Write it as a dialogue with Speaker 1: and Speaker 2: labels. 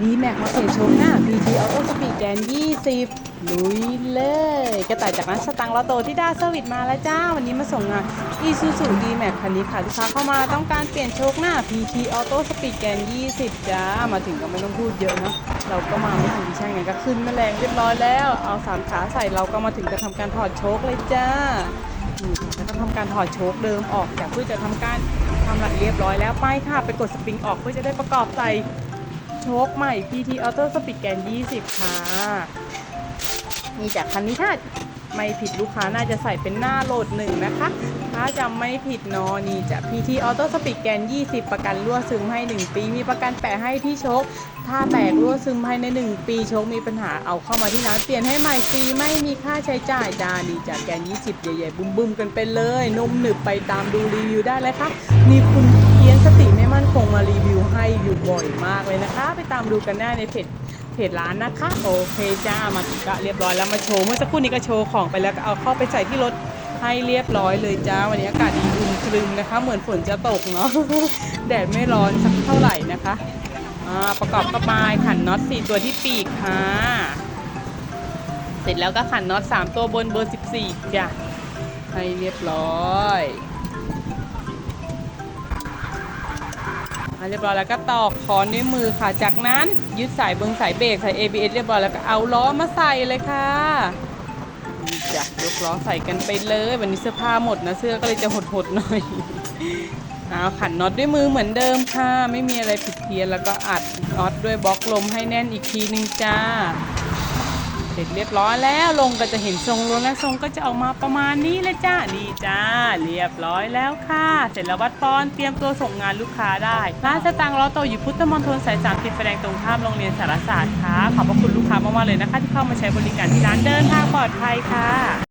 Speaker 1: ดีแม็กมาเปลี่ยนโชว์หน้า PT Auto Speed แกน20 ลุยเลย กระต่ายจากนั้นสตังค์ลอโตที่ด้าเซอร์วิสมาแล้วจ้า วันนี้มาส่งงาน Isuzu D-Max คันนี้ค่ะลูกค้าเข้ามาต้องการเปลี่ยนโชคหน้า PT Auto Speed แกน20 จ้า มาถึงก็ไม่ต้องพูดเยอะเนาะเราก็มาไม่ถึงที่ช่างไงก็ขึ้นแมลงเรียบร้อยแล้ว เอาสามขาใส่เราก็มาถึงจะทำการถอดโชคเลยจ้าแล้วก็ทำการถอดโชคเดิมออกจากเพื่อจะทำการทำหลักเรียบร้อยแล้วไปค่ะ ไปกดสปริงออกเพื่อจะได้ประกอบใส่ ชคใหม่ PT Auto Speed แกน20 ค่ะ นี่จากคันนี้ถ้าไม่ผิดลูกค้าน่าจะใส่เป็นหน้าโหลดหนึ่งนะคะ ถ้าจำไม่ผิดเนอะนี่จะ PT Auto Speed แกน20 ประกันรั่วซึมให้ 1 ปี มีประกันแปะให้ที่โชค ถ้าแตกรั่วซึมภายใน 1 ปีโชคมีปัญหาเอาเข้ามาที่ร้านเปลี่ยนให้ใหม่ฟรีไม่มีค่าใช้จ่ายจ้านี่จากแกน 20 ใหญ่ๆบุ้มๆกันไปเลยนุ่มหนึบไปตามดูรีวิวได้เลยค่ะมีคุณ สติไม่มั่นคงมารีวิวให้อยู่บ่อยมากเลยนะคะ ไปตามดูกันได้ในเพจเพจร้านนะคะ โอเคจ้ามาถึงก็เรียบร้อยแล้วมาโชว์เมื่อสักครู่นี้ก็โชว์ของไปแล้วก็เอาเข้าไปใส่ที่รถให้เรียบร้อยเลยจ้าวันนี้อากาศดีอึมครึมนะคะ เหมือนฝนจะตกเนาะแดดไม่ร้อนสักเท่าไหร่นะคะประกอบกระบายขันน็อต4ตัวที่ปีกค่ะเสร็จแล้วก็ขันน็อต3ตัวบนเบอร์ 14จ้ะให้เรียบร้อย อะเรียบร้อยแล้วก็ตอกคอนด้วยมือค่ะ จากนั้นยึดสายเบิงสายเบรกใส่ ABS เรียบร้อยแล้วก็เอาล้อมาใส่เลยค่ะจะยกล้อใส่กันไปเลย วันนี้เสื้อผ้าหมดนะเสื้อก็เลยจะหดๆหน่อยเอาขันน็อตด้วยมือเหมือนเดิมค่ะ ไม่มีอะไรผิดเพี้ยนแล้วก็อัดน็อตด้วยบล็อกลมให้แน่นอีกทีนึงจ้า ร็จเรียบร้อยแล้วลงก็จะเห็นทรงรถและทรงก็จะออกมาประมาณนี้เลยจ้านี่จ้าเรียบร้อยแล้วค่ะ เสร็จแล้ววัดปอนเตรียมตัวส่งงานลูกค้าได้ร้านสตางค์ล้อโตอยู่พุทธมณฑลสายสามติดไฟแดงตรงข้ามโรงเรียนสารศาสตร์ค่ะขอบพระคุณลูกค้ามากๆเลยนะคะ ที่เข้ามาใช้บริการที่ร้านเดินทางปลอดภัยค่ะ